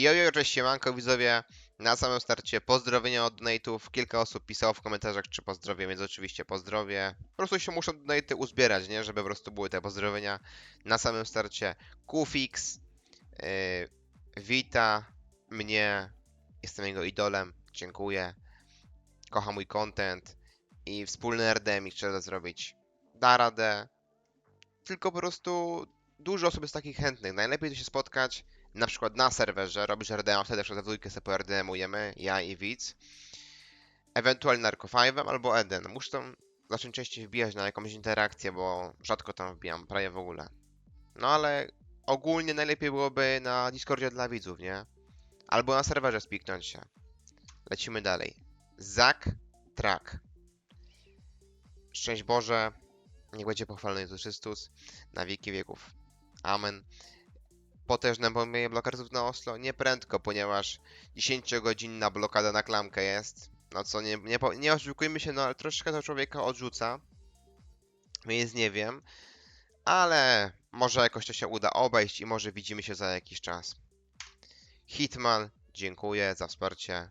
Jojo, cześć siemanko widzowie. Na samym starcie pozdrowienia od donate'ów. Kilka osób pisało w komentarzach, czy pozdrowię, więc oczywiście pozdrowię. Po prostu się muszą donate'y uzbierać, nie? Żeby po prostu były te pozdrowienia. Na samym starcie Kufix, yy, wita mnie, jestem jego idolem, dziękuję. Kocha mój content i wspólny RDM trzeba zrobić. Da radę. Tylko po prostu dużo osób jest takich chętnych. Najlepiej to się spotkać na przykład na serwerze, robisz RDM, wtedy jeszcze we dwójkę sobie RDMujemy, ja i widz. Ewentualnie Narco 5 albo Eden. Muszę tam zacząć częściej wbijać na jakąś interakcję, bo rzadko tam wbijam, prawie w ogóle. No ale ogólnie najlepiej byłoby na Discordzie dla widzów, nie? Albo na serwerze spiknąć się. Lecimy dalej. Zak Track. Szczęść Boże. Niech będzie pochwalony Jezus Chrystus na wieki wieków. Amen potężne pomyje blokarzów na Oslo? Nie prędko, ponieważ 10-godzinna blokada na klamkę jest. No co, nie, nie, nie oszukujmy się, no ale troszeczkę to człowieka odrzuca. Więc nie wiem. Ale może jakoś to się uda obejść i może widzimy się za jakiś czas. Hitman, dziękuję za wsparcie.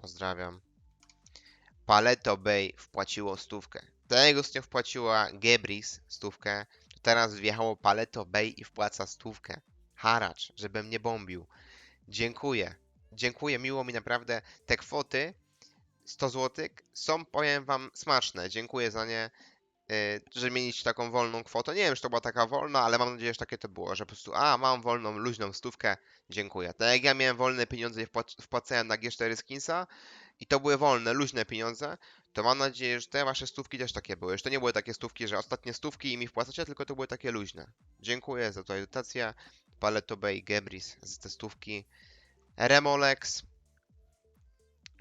Pozdrawiam. Paleto Bay wpłaciło stówkę. Tego stopnia wpłaciła Gebris stówkę. Teraz wjechało Paleto Bay i wpłaca stówkę haracz, żebym nie bombił. Dziękuję. Dziękuję, miło mi naprawdę. Te kwoty 100 zł są, powiem wam, smaczne. Dziękuję za nie, yy, że mieliście taką wolną kwotę. Nie wiem, czy to była taka wolna, ale mam nadzieję, że takie to było, że po prostu, a, mam wolną, luźną stówkę, dziękuję. Tak jak ja miałem wolne pieniądze i wpłac- wpłacałem na G4 Skinsa i to były wolne, luźne pieniądze, to mam nadzieję, że te wasze stówki też takie były. Że to nie były takie stówki, że ostatnie stówki i mi wpłacacie, tylko to były takie luźne. Dziękuję za tą edukację. Paleto Bay, Gebris z testówki, Remolex.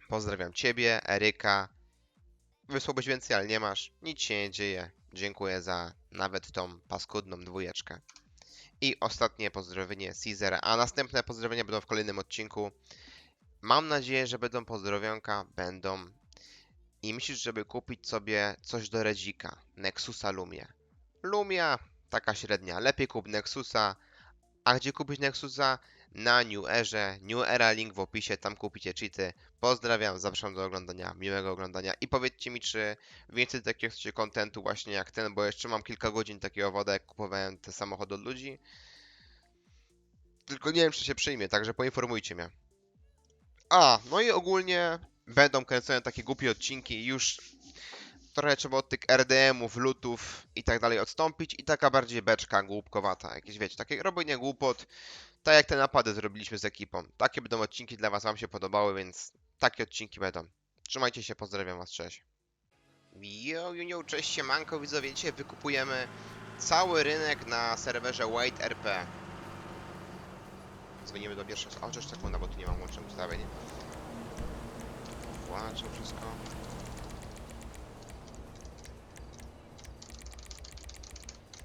Pozdrawiam Ciebie, Eryka. Wysłałbyś więcej, ale nie masz. Nic się nie dzieje. Dziękuję za nawet tą paskudną dwójeczkę. I ostatnie pozdrowienie Caesara, a następne pozdrowienia będą w kolejnym odcinku. Mam nadzieję, że będą pozdrowionka, będą. I myślisz, żeby kupić sobie coś do Redzika, Nexusa Lumia. Lumia, taka średnia. Lepiej kup Nexusa, a gdzie kupić Nexusa? Na New Erze, New Era link w opisie, tam kupicie cheaty. Pozdrawiam, zapraszam do oglądania, miłego oglądania i powiedzcie mi, czy więcej takiego chcecie kontentu właśnie jak ten, bo jeszcze mam kilka godzin takiego woda, jak kupowałem te samochody od ludzi. Tylko nie wiem, czy się przyjmie, także poinformujcie mnie. A, no i ogólnie będą kręcone takie głupie odcinki, już trochę trzeba od tych RDM-ów, lutów i tak dalej odstąpić i taka bardziej beczka głupkowata, jakieś wiecie, takie robienie głupot, tak jak te napady zrobiliśmy z ekipą. Takie będą odcinki dla was, wam się podobały, więc takie odcinki będą. Trzymajcie się, pozdrawiam was, cześć. Yo, yo, yo, cześć siemanko, widzowie, dzisiaj wykupujemy cały rynek na serwerze White RP. Dzwonimy do pierwszej osoby. O, cześć sekunda, bo tu nie mam łącznych ustawień. Włączam wszystko.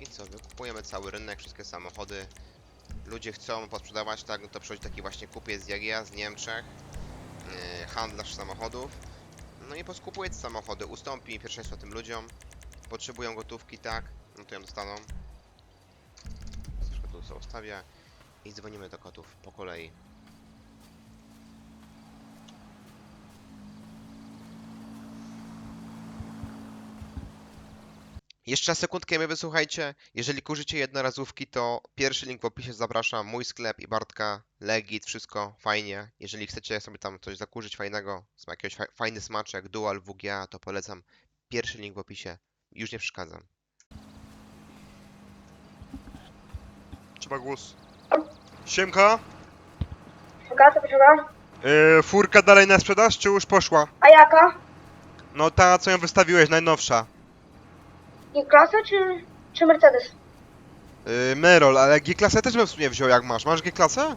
I co, wykupujemy cały rynek, wszystkie samochody. Ludzie chcą posprzedawać, tak, no to przychodzi taki właśnie kupiec jak ja z Niemczech, yy, handlarz samochodów. No i poskupuje te samochody, ustąpi pierwszeństwo tym ludziom. Potrzebują gotówki, tak, no to ją dostaną. Troszkę tu sobie ustawię i dzwonimy do kotów po kolei. Jeszcze na sekundkę mnie wysłuchajcie. Jeżeli kurzycie jednorazówki, to pierwszy link w opisie zapraszam. Mój sklep i Bartka, Legit, wszystko fajnie. Jeżeli chcecie sobie tam coś zakurzyć fajnego, z jakiegoś fa fajny smaczek, jak Dual, WGA, to polecam. Pierwszy link w opisie. Już nie przeszkadzam. Trzeba głos. Siemka, Czeka, co potrzeba? yy, furka dalej na sprzedaż, czy już poszła? A jaka? No ta, co ją wystawiłeś, najnowsza. G-klasa czy, czy Mercedes? Yy, Merol, ale G-klasę też bym w sumie wziął jak masz. Masz G-klasę?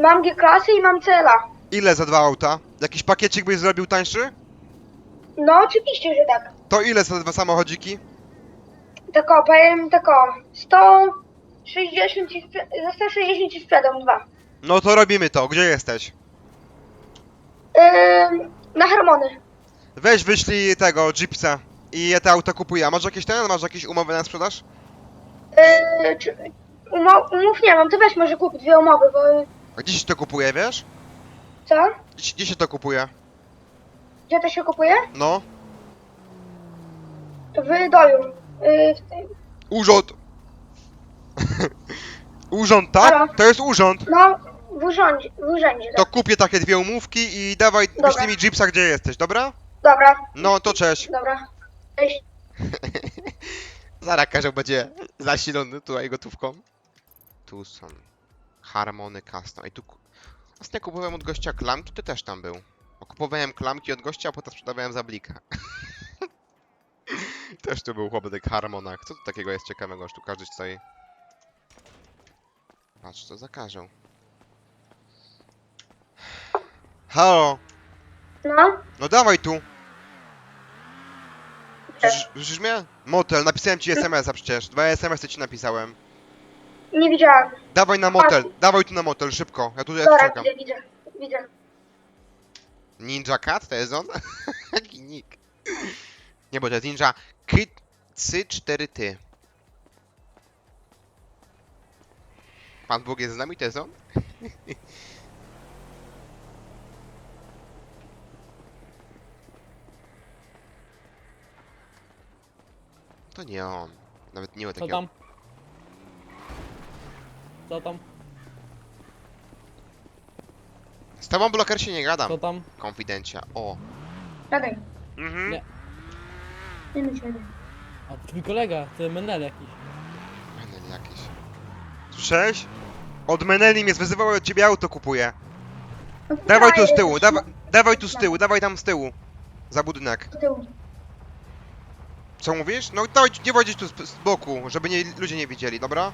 Mam G-klasy i mam CLA. Ile za dwa auta? Jakiś pakiecik byś zrobił tańszy? No oczywiście, że tak. To ile za dwa samochodziki? Tako, powiem tako, 160 ci spre- za 160 ci sprzedam dwa. No to robimy to. Gdzie jesteś? Ym, na harmony. Weź wyślij tego Jeepsa i ja te auta kupuję. A masz jakieś ten? Masz jakieś umowy na sprzedaż? Yy, czy, umo- umów nie mam, to weź może kup dwie umowy, bo A gdzie się to kupuje, wiesz? Co? Gdzie, się- gdzie się to kupuje? Gdzie to się kupuje? No. W doju. Yy, w tym. Urząd! urząd, tak? Halo? To jest urząd. No, w urzędzie, w urzędzie. To Tak. kupię takie dwie umówki i dawaj, Dobra. wyślij mi Jeepsa, gdzie jesteś, dobra? Dobra, No, to cześć. dobra. Zaraz każdy będzie zasilony tutaj gotówką. Tu są Harmony Custom. I tu... Ostatnio kupowałem od gościa klamki, to też tam był. Kupowałem klamki od gościa, a potem sprzedawałem za blika. też tu był chłopak w Harmonach. Co tu takiego jest ciekawego, że tu każdy stoi? Patrz, co zakażą. Halo! No, No dawaj tu! Słyszysz, słyszysz mnie? Motel, napisałem ci SMS-a przecież. Dwa SMS-y ci napisałem. nie widziałam. Dawaj na motel, dawaj tu na motel, szybko. Ja tu ja tu Dobra, czekam. widzę, widzę, widzę. Ninja Cat, to jest on? Jaki nick? Nie, bo to jest Ninja Kit Cy 4 ty. Pan Bóg jest z nami, to jest on? To nie on. Nawet nie ma Co takiego. tam? Co tam? Z tobą bloker się nie gadam. Co tam? Konfidencia. O. Czekaj, Mhm. Nie. nie myślę. A to twój kolega, to Menel jakiś. Menel jakieś. Słyszałeś? Od Meneli mnie zwyzywały, od ciebie auto kupuje. No, Dawaj tu z tyłu, dawaj, dawaj tu z tyłu, dawaj tam z tyłu. Za budynek. Z tyłu. Co mówisz? No dawaj, nie wchodzić tu z, z boku, żeby nie, ludzie nie widzieli, dobra?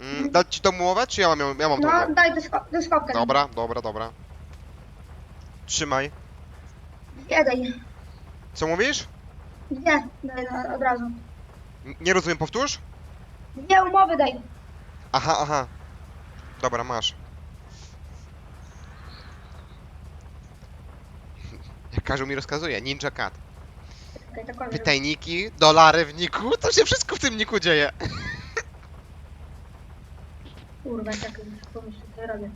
Mm, dać ci tą umowę, czy ja mam, ją- ja mam tą No, daj do, sko- do skopka. Dobra, dobra, dobra. Trzymaj. Nie, daj. Co mówisz? Nie, daj na- od razu. N- Nie rozumiem, powtórz? Nie, umowy daj. Aha, aha. Dobra, masz. Jak każą mi rozkazuje, Ninja Cat. To kończę. Pytajniki, dolary w niku, to się wszystko w tym niku dzieje. Kurwa, muszę pomyśleć, co ja robię.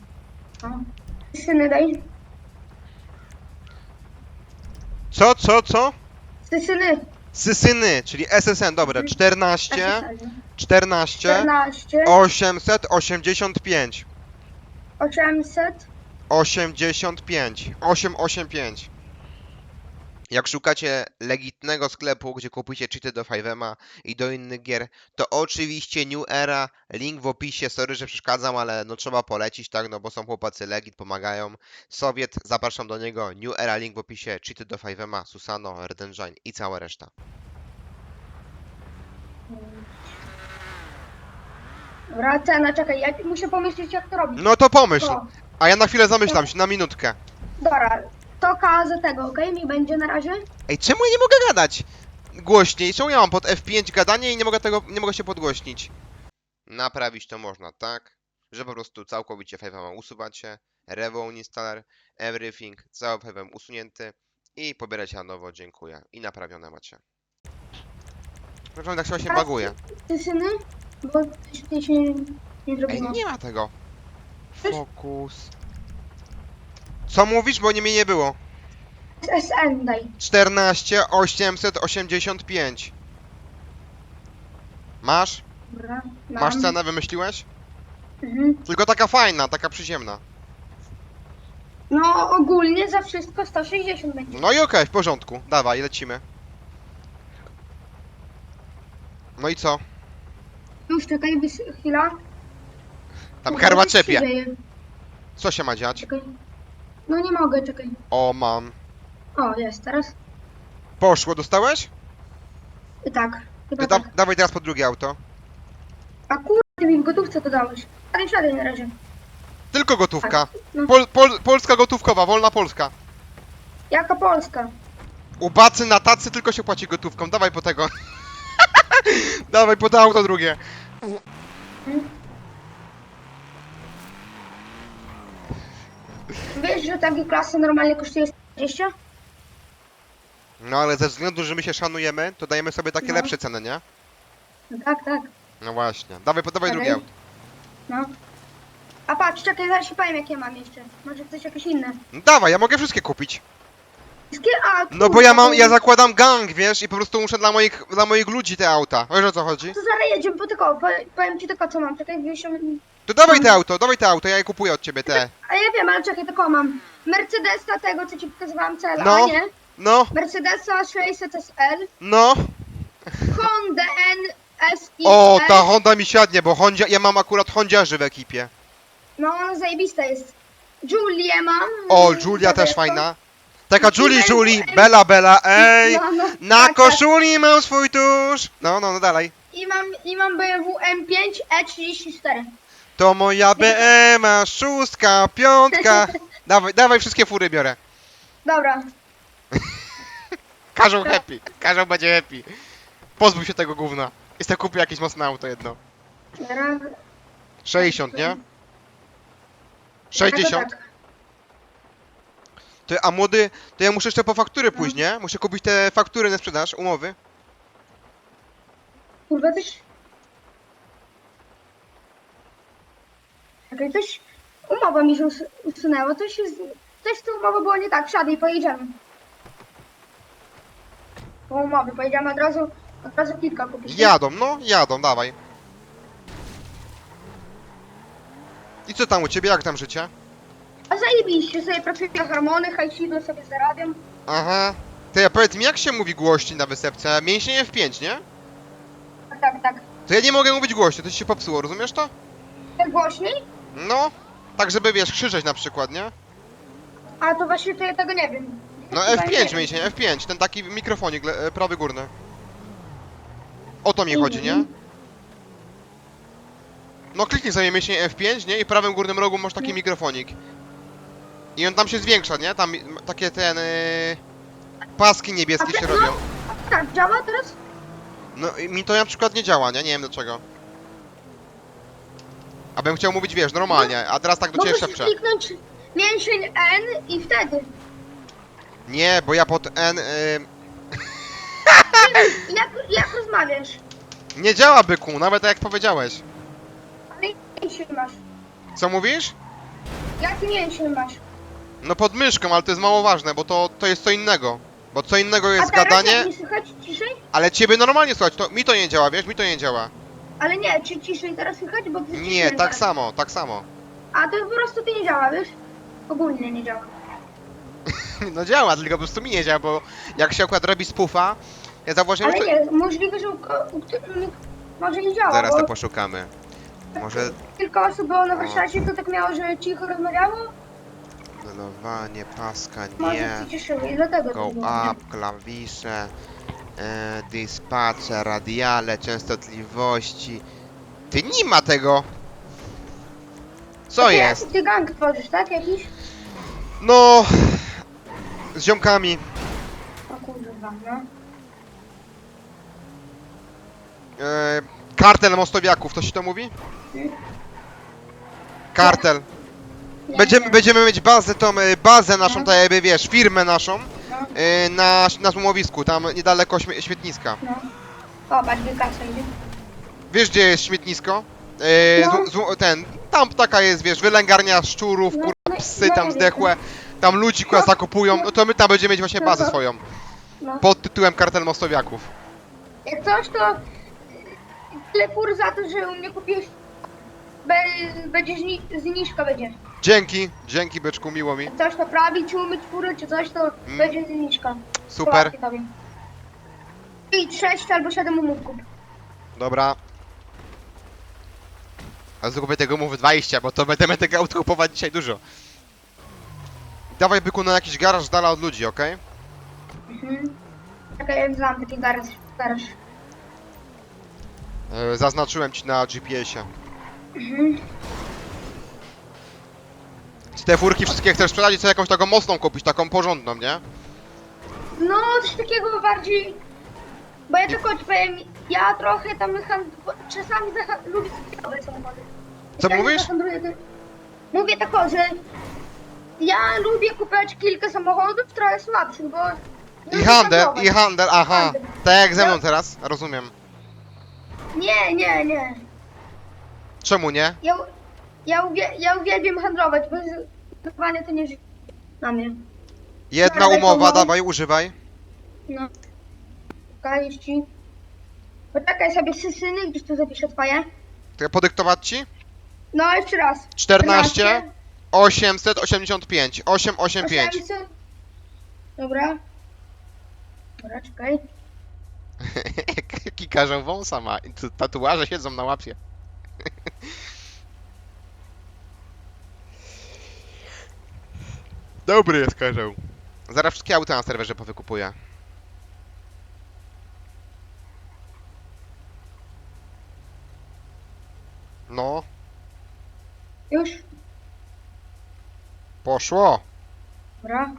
No. Syny daj. Co, co, co? Syny. Sysyny, czyli SSN, dobra, 14, 14, 14, 885, 800, 85, 885. Jak szukacie legitnego sklepu, gdzie kupicie cheaty do 5M'a i do innych gier, to oczywiście New Era, link w opisie, sorry, że przeszkadzam, ale no trzeba polecić, tak, no bo są chłopacy legit, pomagają. Sowiet, zapraszam do niego, New Era, link w opisie, cheaty do 5M'a, Susano, Red Engine i cała reszta. Dobra, cena, czekaj, ja muszę pomyśleć jak to robić. No to pomyśl, To, a ja na chwilę zamyślam się, na minutkę. dobra, to K za tego, okej? Mi będzie na razie? Ej, czemu ja nie mogę gadać głośniej? Czemu ja mam pod F5 gadanie i nie mogę tego, nie mogę się podgłośnić? Naprawić to można, tak? Że po prostu całkowicie 5M usuwacie, Revo Installer, Everything, cały 5M usunięty i pobieracie na nowo, dziękuję. I naprawione macie. Naprawdę tak się właśnie baguje. Ty syny? Bo tutaj się nie, nie Ej, zrobiło. nie ma tego. Fokus. Co mówisz, bo nie mnie nie było? SN daj. 14 885. Masz? Dobra, mam. Masz cenę, wymyśliłeś? Mhm. Tylko taka fajna, taka przyziemna. No ogólnie za wszystko 160 będzie. No i okej, w porządku. Dawaj, lecimy. No i co? Już czekaj, wys- chwila. Tam Kurwa, się czepie. Co się ma dziać? Czekaj. No nie mogę, czekaj. O, mam. O, jest, teraz. Poszło, dostałeś? I tak. Chyba Ty da tak. dawaj teraz po drugie auto. A ty mi w gotówce to dałeś. Ale siadaj na razie. Tylko gotówka. No. Pol pol polska gotówkowa, wolna Polska. Jaka Polska? U bacy na tacy tylko się płaci gotówką. Dawaj po tego. dawaj po to auto drugie. Wiesz, że takie klasy normalnie kosztuje 20? No ale ze względu, że my się szanujemy, to dajemy sobie takie No. lepsze ceny, nie? No tak, tak. No właśnie. Dawaj, po dawaj Okej. drugie auto. No. A patrz, czekaj, zaraz ci powiem jakie mam jeszcze. Może coś jakieś inne. No dawaj, ja mogę wszystkie kupić. Wszystkie, a, No bo kurwa, ja mam, to- ja zakładam gang, wiesz, i po prostu muszę dla moich, dla moich ludzi te auta. Wiesz o co chodzi? To zaraz jedziemy, bo tylko, powiem, powiem ci tylko co mam. Czekaj, wysiądę. To dawaj te auto, dawaj te auto, ja je kupuję od ciebie, te. A ja wiem, ale czekaj, tylko mam. Mercedesa tego, co ci pokazywałam cela, No. nie? No, Mercedesa 600 SL, no. Honda NSX. O, ta Honda mi siadnie, bo Hondzia, ja mam akurat Hondziarzy w ekipie. No, ona zajebista jest. Julię mam. O, Julia też Zawieszką. fajna. Taka Julie, Julie, Bela, Bela, ej! No, no, Na tak, tak. koszuli mam swój tusz! No, no, no dalej. I mam, I mam BMW M5 E34. To moja BM, szóstka, piątka. Dawaj, dawaj, wszystkie fury biorę. Dobra. Każą happy, każą będzie happy. Pozbył się tego gówna. Jestem kupił jakieś mocne auto jedno. Teraz... 60, nie? No to 60? tak. To, a młody, to ja muszę jeszcze po faktury pójść, nie? Muszę kupić te faktury na sprzedaż, umowy. Kurwa, coś... Czekaj, coś... Umowa mi się us usunęła, coś. Coś z tą umową było nie tak, wsiadaj, pojedziemy. Po umowie, pojedziemy od razu, od razu kilka kupić. Jadą, no, jadą, dawaj. I co tam u ciebie, jak tam życie? A zajebiście, sobie pracuję na harmony, hajsido sobie zarabiam. Aha. To ja powiedz mi, jak się mówi głośniej na wysepce? Mięśnie F5, nie? Tak, tak, tak. To ja nie mogę mówić głośno, to ci się popsuło, rozumiesz to? Tak głośniej? No, tak żeby wiesz, krzyczeć na przykład, nie? A to właśnie to ja tego nie wiem. No Chyba nie F5 wiem. mięsień, F5, ten taki mikrofonik, le- e, prawy górny. O to mi chodzi, nie? No kliknij sobie mięsień F5, nie? I w prawym górnym rogu masz taki mikrofonik. I on tam się zwiększa, nie? Tam takie ten... Yy, paski niebieskie A się te- robią. Tak, działa teraz? No i mi to na przykład nie działa, nie? Nie wiem dlaczego. Abym chciał mówić, wiesz, normalnie, a teraz tak do ciebie Możesz szepczę. kliknąć mięsień N i wtedy. Nie, bo ja pod N... Yy, Jak, jak rozmawiasz? nie działa byku, nawet tak jak powiedziałeś. Ale mięsień masz. Co mówisz? Jaki mięsień masz? No pod myszką, ale to jest mało ważne, bo to, to jest co innego. Bo co innego A jest teraz gadanie, jak nie słychać ciszej? ale ciebie normalnie słychać, to mi to nie działa, wiesz, mi to nie działa. Ale nie, czy ciszej teraz słychać? Bo ty Nie, tak teraz. samo, tak samo. A to po prostu ty nie działa, wiesz? Ogólnie nie działa. No działa, tylko po prostu mi nie działa, bo jak się akurat robi spufa, ja zauważyłem, Ale że nie, możliwe, że u, u którym może nie działa, Zaraz bo to poszukamy. Może kilka osób było na warsztacie, to tak miało, że cicho rozmawiało, dodawanie paska, może nie. się cieszyły i dlatego Go to było. up, klawisze, e, dispatche, radiale, częstotliwości. Ty nie ma tego! Co jest? Ty gang tworzysz, tak? Jakiś? No... Z ziomkami. O kurwa, no. E, kartel mostowiaków, to się to mówi? Kartel. Nie, Będziemy, będziemy mieć bazę, tą e, bazę naszą, tak jakby wiesz, firmę naszą E, na, na złomowisku, tam niedaleko śmie śmietniska. no. O, patrz, wykasa idzie. Wiesz gdzie jest śmietnisko? E, No. ten, tam taka jest, wiesz, wylęgarnia szczurów, No, no, psy no, tam zdechłe, tam ludzi kurwa No. zakupują, no to my tam będziemy mieć właśnie No bazę swoją, No. pod tytułem Kartel Mostowiaków. Jak coś, to tyle fur za to, że u mnie kupiłeś. Be, będzie zni, zniżka będzie. Dzięki, dzięki byczku, miło mi, coś naprawić, umyć furę czy coś, to Mm. będzie zniżka. super. I 6 albo 7 umów kup. dobra. A zgubię tego mów 20, bo to będziemy tego aut kupować dzisiaj dużo. Dawaj byku na jakiś garaż dala od ludzi, okej? Mhm. Czekaj, jak znam taki garaż. garaż. E, Zaznaczyłem ci na GPS-ie. Mhm. Czy te furki wszystkie chcesz sprzedać co jakąś taką mocną kupić, taką porządną, nie? No, coś takiego bardziej... Bo ja tylko ci powiem, ja trochę tam hand... czasami zaha- lubię handlowe samochody. Co mówisz? zahandluję ty- Mówię tak, o, że ja lubię kupować kilka samochodów trochę słabszych, bo... I lubię handel, handlować. i handel, aha. Handel. Tak jak ze mną No. teraz, rozumiem. Nie, nie, nie. Czemu nie? Ja, Ja, uwie, ja uwielbiam handlować, bo handlowanie to nie życie na mnie. Jedna Dawaj, umowa, pomogę. dawaj, używaj. No. Czekaj, ci. Poczekaj sobie sysyny, gdzieś tu zapiszę twoje. To ja podyktować ci? No, jeszcze raz. 14 885 885 800. Dobra. Dobra, czekaj. Jaki karzeł wąsa ma. Tatuaże siedzą na łapie. Dobry jest karzeł. Zaraz wszystkie auta na serwerze powykupuję. No, Już. poszło. Dobra.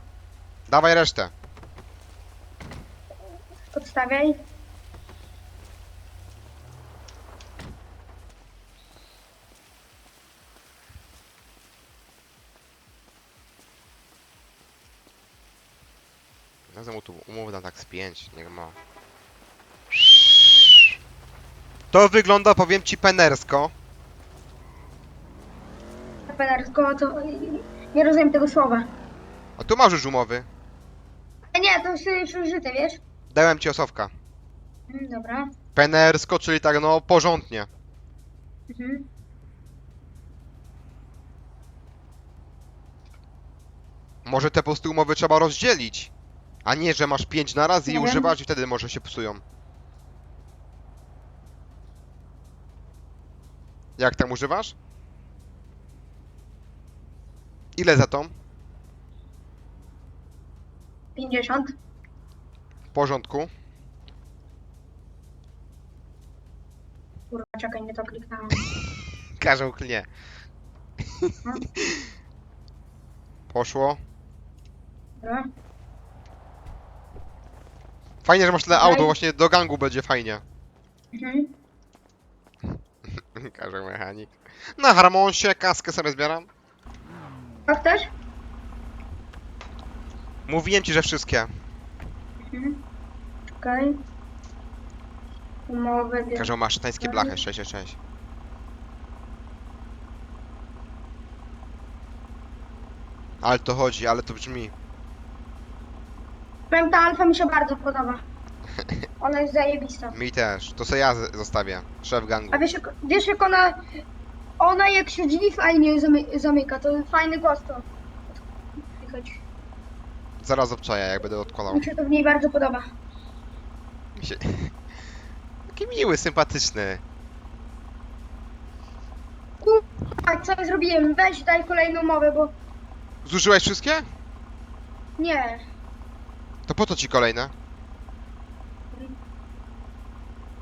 Dawaj resztę. Odstawiaj. Ja mu tu umowę dam tak z 5, niech ma. To wygląda, powiem ci, penersko. Penersko, to... Nie rozumiem tego słowa. A tu masz już umowy. E, Nie, to jest już użyte, wiesz? Dałem ci osowka. Mm, Dobra. Penersko, czyli tak no porządnie. Mhm. Może te po prostu umowy trzeba rozdzielić. A nie, że masz 5 na raz i Nie wiem. używasz i wtedy może się psują. Jak tam używasz? Ile za tą? 50. W porządku. Kurwa, czekaj, nie to kliknąłem. Każą klnie. No. Poszło. Dobra. Fajnie, że masz tyle auto, właśnie do gangu będzie fajnie. Mhm. Każę mechanik. Na harmonsie kaskę sobie zbieram. A chcesz? Mówiłem ci, że wszystkie. Mhm. Czekaj. Wiem. Każą masz szatańskie blachy 666. Ale to chodzi, ale to brzmi. Powiem, ta alfa mi się bardzo podoba. Ona jest zajebista. Mi też. To sobie ja z- zostawię. Szef gangu. A wiesz jak, wiesz jak ona... Ona jak się drzwi fajnie zamy, zamyka, to fajny głos to. Słychać. Zaraz obczaję, jak będę odkładał. Mi się to w niej bardzo podoba. Mi się... Taki miły, sympatyczny. Kurwa, co ja zrobiłem? Weź daj kolejną umowę, bo... Zużyłeś wszystkie? Nie. To po co ci kolejne?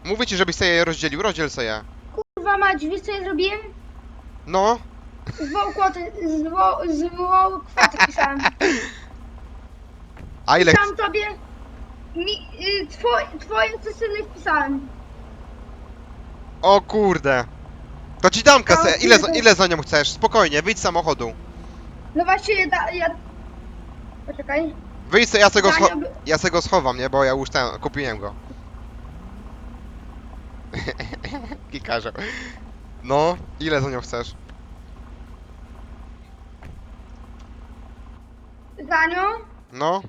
Mówię ci, żebyś sobie je rozdzielił. Rozdziel sobie je. Kurwa mać, wiesz co ja zrobiłem? No. Zwoł kwotę, zwoł, zwoł kwotę pisałem. A ile... Pisałem tobie... Mi, y, twoje, twoje cysyny wpisałem. O kurde. To ci dam kasę. Ile za, ile za nią chcesz? Spokojnie, wyjdź z samochodu. No właśnie, ja... da- ja... Poczekaj. Wyjdź se, ja se go, scho Dania by- ja se go schowam, nie? Bo ja już ten, kupiłem go. Kikarze. No, ile za nią chcesz? Za nią No,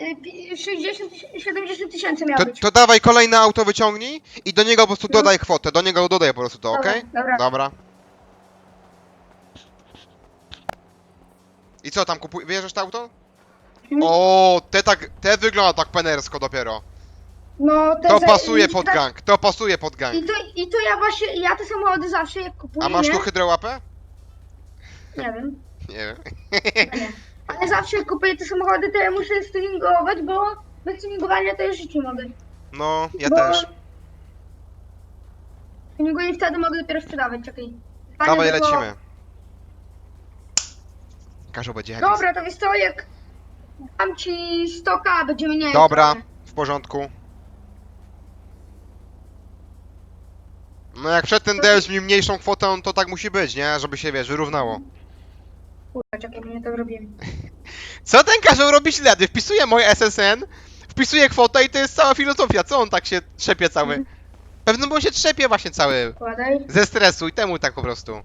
y, pi- 60, tyś- 70 tysięcy to, miało być. to dawaj kolejne auto wyciągnij i do niego po prostu No. dodaj kwotę, do niego dodaj po prostu to, Dobra, okej? dobra. Dobra. I co tam, kupuj, wyjeżdżasz to auto? Mhm. O, te tak, te wygląda tak penersko dopiero. No, te To pasuje i pod tak- gang, to pasuje pod gang. I to, I to ja właśnie, ja te samochody zawsze jak kupuję, A masz nie? tu hydrołapę? Nie wiem, Nie wiem. nie. Ale zawsze jak kupuję te samochody, to ja muszę stuningować, bo bez tuningowania to ja żyć nie mogę. No, ja bo... też. Tuninguję i wtedy mogę dopiero sprzedawać, czekaj. Panie, Dawaj, tylko- lecimy. Każą będzie happy. Dobra, to wiesz co, jak dam ci 100k, będzie mniej. Dobra, trochę. w porządku. No jak przedtem dajesz mi mniejszą kwotę, to tak musi być, nie? Żeby się, wiesz, wyrównało. Kurwa, czekaj, bo nie to zrobiłem. Co ten każą robi ślady? Wpisuje moje SSN, wpisuje kwotę i to jest cała filozofia. Co on tak się trzepie cały? Pewno bo on się trzepie właśnie cały. Kładaj. Ze stresu i temu tak po prostu.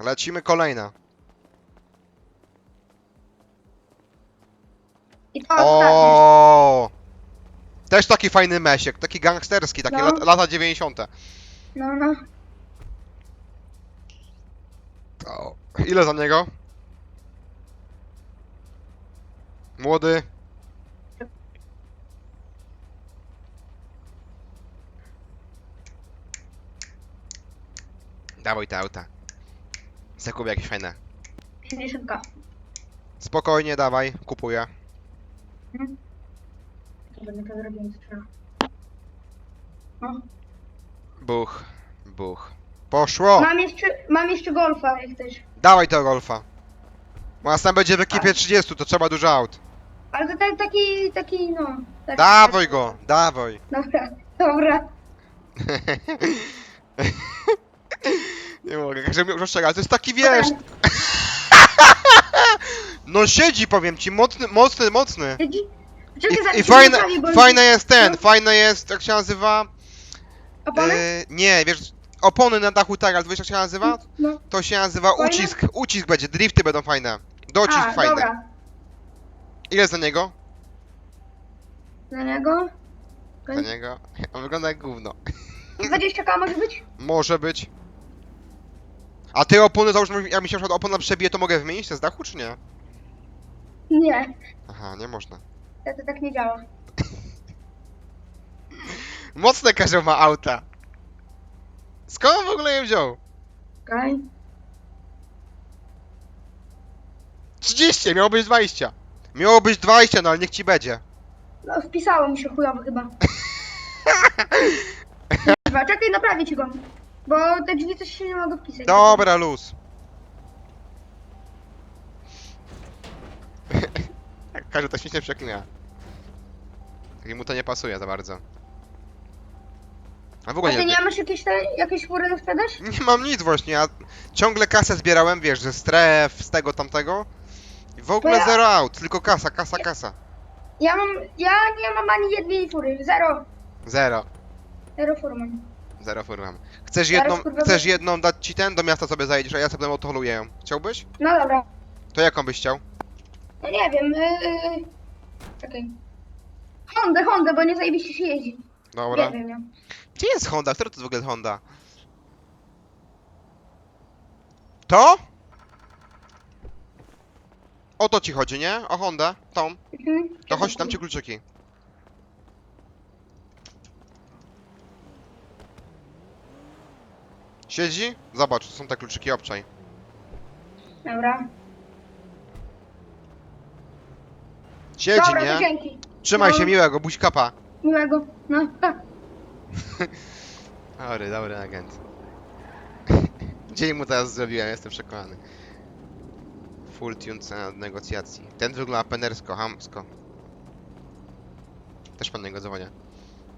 Lecimy kolejna. I to ostatnie. O! Też taki fajny mesiek, taki gangsterski, takie No. lat, lata 90. No, no. O. Ile za niego? Młody. Dawaj te auta. Zakup jakieś fajne. 50 Spokojnie, dawaj, kupuję. Będę to zrobił. No. Buch, buch. Poszło! Mam jeszcze, mam jeszcze golfa, jak chcesz. Dawaj tego golfa. Bo nas tam będzie w ekipie 30, to trzeba dużo aut. Ale to tak, taki, taki, no. Taki, Dawaj go, dawaj. Dobra, dobra. Nie mogę, każdy mi rozstrzega, ale to jest taki wiesz. No siedzi, powiem ci, mocny, mocny, mocny. Siedzi? Czekaj, I, zaraz i się wystawi, bo- fajne jest ten, No. fajne jest, jak się nazywa? Opony? E, nie, wiesz, opony na dachu tak, ale wiesz jak się nazywa? No. To się nazywa Fajne? ucisk, ucisk będzie, drifty będą fajne. Docisk A, fajny. dobra. Ile za niego? Na niego? Za niego? On wygląda jak gówno. 20k może być? Może być. A ty opony, załóżmy, jak mi się na przykład opona przebije, to mogę wymienić te z dachu, czy nie? Nie, Aha, nie można. to, to tak nie działa. Mocne Kazio ma auta. Skąd on w ogóle je wziął? Okej. 30, miało być 20. Miało być 20, no ale niech ci będzie. No, wpisało mi się chujowo chyba. Chyba, czekaj, naprawię ci go. Bo te drzwi coś się nie mogą wpisać. Dobra, luz. Każdy to śmiesznie przeklina. I mu to nie pasuje za bardzo. A w A ogóle ty nie, nie masz jakieś, te, jakieś fury na sprzedaż? nie mam nic właśnie, ja ciągle kasę zbierałem, wiesz, ze stref, z tego, tamtego. I w ogóle ja- zero aut, tylko kasa, kasa, kasa. Ja mam, ja nie mam ani jednej fury. Zero. Zero. Zero fury mam. Zero fur mam. Chcesz Zaraz, jedną, kurwa, chcesz jedną dać ci ten, do miasta sobie zajedziesz, a ja sobie autoholuję ją. Chciałbyś? No dobra. To jaką byś chciał? No nie wiem, yy... Czekaj. Honda, Honda, bo nie zajebiście się jeździ. Dobra. Nie wiem, no. Gdzie jest Honda? Która to jest w ogóle Honda? To? O to ci chodzi, nie? O Hondę? Tą? Mhm. To chodź, dam ci kluczyki. Siedzi? Zobacz, to są te kluczyki, obczaj. Dobra. Siedzi, Dobra, to nie? dzięki. Trzymaj No. się, miłego, buźkapa. Miłego. No. pa. Dobry, dobry agent. Dzień mu teraz zrobiłem, jestem przekonany. Full tune cena od negocjacji. Ten wygląda penersko, hamsko. Też pan niego dzwonia.